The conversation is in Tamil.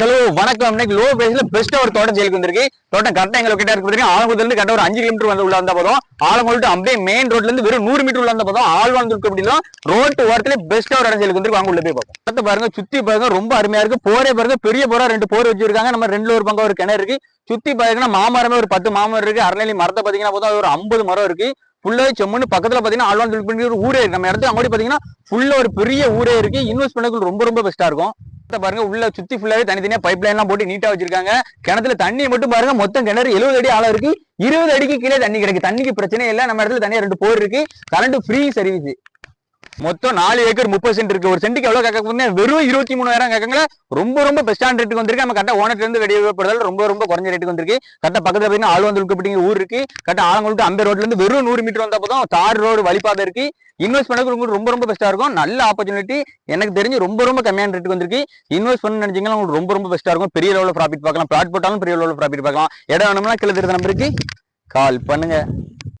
ஹலோ வணக்கம். இன்னைக்கு லோ பேஸ்ல பெஸ்ட் ஒரு தோட்டம் செயலுக்கு வந்திருக்கு. தோட்டம் கரெக்டா எங்க லொக்கேட்டா இருக்கு பாத்தீங்கன்னா ஆலங்குளத்துல இருந்து கரெக்டா ஒரு அஞ்சு கிலோமீட்டர் வந்து உள்ள வந்தா போதும். ஆலங்குளம் அப்படியே மெயின் ரோட்ல இருந்து வெறும் நூறு மீட்டர் உள்ள வந்தா போதும். ஆழ்வான் இருக்க அப்படின்னா ரோட்டு ஓரத்துல பெஸ்டா ஒரு இடம் செயலுக்கு வந்து வாங்க உள்ள போய் பார்ப்போம். பாருங்க சுத்தி பாருங்க ரொம்ப அருமையா இருக்கு. போரே பாருங்க பெரிய போரா ரெண்டு போர் வச்சிருக்காங்க. நம்ம ரெண்டுல ஒரு பங்கம் ஒரு கிணறு இருக்கு. சுத்தி பாத்தீங்கன்னா மாமரமே ஒரு பத்து மாமரம் இருக்கு. அரளி மரத்தை பாத்தீங்கன்னா போதும் ஒரு ஐம்பது மரம் இருக்கு. ஃபுல்லாவே செம்முன்னு பக்கத்துல பாத்தீங்கன்னா ஆழ்வான் பண்ணி ஒரு ஊரே இருக்கு. நம்ம இடத்துல அங்கோடி பாத்தீங்கன்னா ஃபுல்லா ஒரு பெரிய ஊரே இருக்கு. இன்வெஸ்ட் பண்ணக்கு ரொம்ப ரொம்ப பெஸ்டா இருக்கும். பாருங்க உள்ள சுத்தி ஃபுல்லாவே தனித்தனியா பைப் லைன் எல்லாம் போட்டு நீட்டா வச்சிருக்காங்க. கிணத்துல தண்ணி மட்டும் பாருங்க மொத்தம் கிணறு எழுபது அடி ஆழம் இருக்கு. இருபது அடிக்கு கீழே தண்ணி கிடைக்கு. தண்ணிக்கு பிரச்சனை இல்லை நம்ம இடத்துல தனியா ரெண்டு போர் இருக்கு. கரண்ட் ஃப்ரீ சர்வீஸ் மொத்தம் நாலு ஏக்கர் முப்பது சென்ட் இருக்கு. ஒரு சென்ட்டுக்கு எவ்வளவு கேட்க போறீங்க வெறும் இருபத்தி மூணாயிரம் கேட்கங்கள ரொம்ப ரொம்ப பெஸ்டான ரேட்டுக்கு வந்திருக்கு. நம்ம கரெக்டாக ஓனர்ல இருந்து வெளியேறப்படுறதால ரொம்ப ரொம்ப குறைஞ்ச ரேட்டுக்கு வந்திருக்கு. கரெக்டாக பக்கத்தில் பார்த்தீங்கன்னா ஆழ்வந்து உள்கப்பட்டிங்க ஊர் இருக்கு. கரெக்டாக ஆலங்குளத்து அம்பே ரோட்ல இருந்து வெறும் நூறு மீட்டர் வந்தப்போ போதும். தார் ரோடு வழிபாதை இருக்கு. இன்வெஸ்ட் பண்ணுறது உங்களுக்கு ரொம்ப ரொம்ப பெஸ்ட்டாக இருக்கும். நல்ல ஆப்பர்ச்சுனிட்டி எனக்கு தெரிஞ்சு ரொம்ப ரொம்ப கம்மியான ரேட்டுக்கு வந்திருக்கு. இன்வெஸ்ட் பண்ண நினைச்சீங்கன்னா உங்களுக்கு ரொம்ப ரொம்ப பெஸ்ட்டாக இருக்கும். பெரிய லெவலில் ப்ராஃபிட் பார்க்கலாம். பிளாட் போட்டாலும் பெரிய லெவலில் ப்ராஃபிட் பார்க்கலாம். இடம் வேணும்னா கீழே நம்பருக்கு கால் பண்ணுங்க.